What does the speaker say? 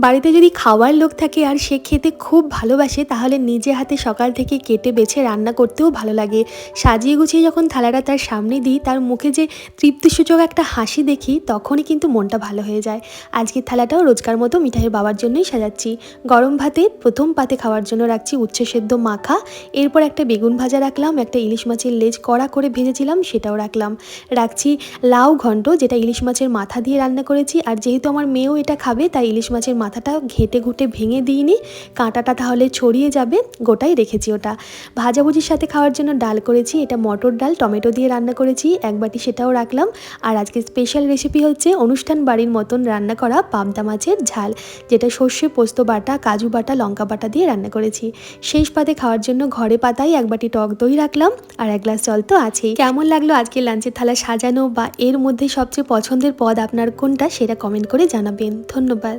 বাড়িতে যদি খাওয়ার লোক থাকে আর সে খেতে খুব ভালোবাসে, তাহলে নিজে হাতে সকাল থেকে কেটে বেছে রান্না করতেও ভালো লাগে। সাজিয়ে গুছিয়ে যখন থালাটা তার সামনে দিই, তার মুখে যে তৃপ্তিসূচক একটা হাসি দেখি, তখনই কিন্তু মনটা ভালো হয়ে যায়। আজকের থালাটাও রোজকার মতো মিঠাইয়ের বাবার জন্যই সাজাচ্ছি। গরম ভাতে প্রথম পাতে খাওয়ার জন্য রাখছি উচ্ছে সেদ্ধ মাখা। এরপর একটা বেগুন ভাজা রাখলাম, একটা ইলিশ মাছের লেজ কড়া করে ভেজেছিলাম, সেটাও রাখলাম। রাখছি লাউ ঘন্ট, যেটা ইলিশ মাছের মাথা দিয়ে রান্না করেছি। আর যেহেতু আমার মেয়েও এটা খাবে, তাই ইলিশ মাছের মাথাটা ঘেটে ঘুটে ভেঙে দিইনি। কাঁটাটা তাহলে ছড়িয়ে যাবে, গোটাই রেখেছি ওটা। ভাজাভুজির সাথে খাওয়ার জন্য ডাল করেছি, এটা মটর ডাল, টমেটো দিয়ে রান্না করেছি, এক বাটি সেটাও রাখলাম। আর আজকে স্পেশাল রেসিপি হচ্ছে অনুষ্ঠান বাড়ির মতন রান্না করা পাবদা মাছের ঝাল, যেটা সর্ষে, পোস্ত বাটা, কাজু বাটা, লঙ্কা বাটা দিয়ে রান্না করেছি। শেষ পাতে খাওয়ার জন্য ঘরে পাতায় এক বাটি টক দই রাখলাম আর এক গ্লাস জল তো আছেই। কেমন লাগল আজকে লাঞ্চের থালা সাজানো বা এর মধ্যে সবচেয়ে পছন্দের পদ আপনার কোনটা সেটা কমেন্ট করে জানাবেন। ধন্যবাদ।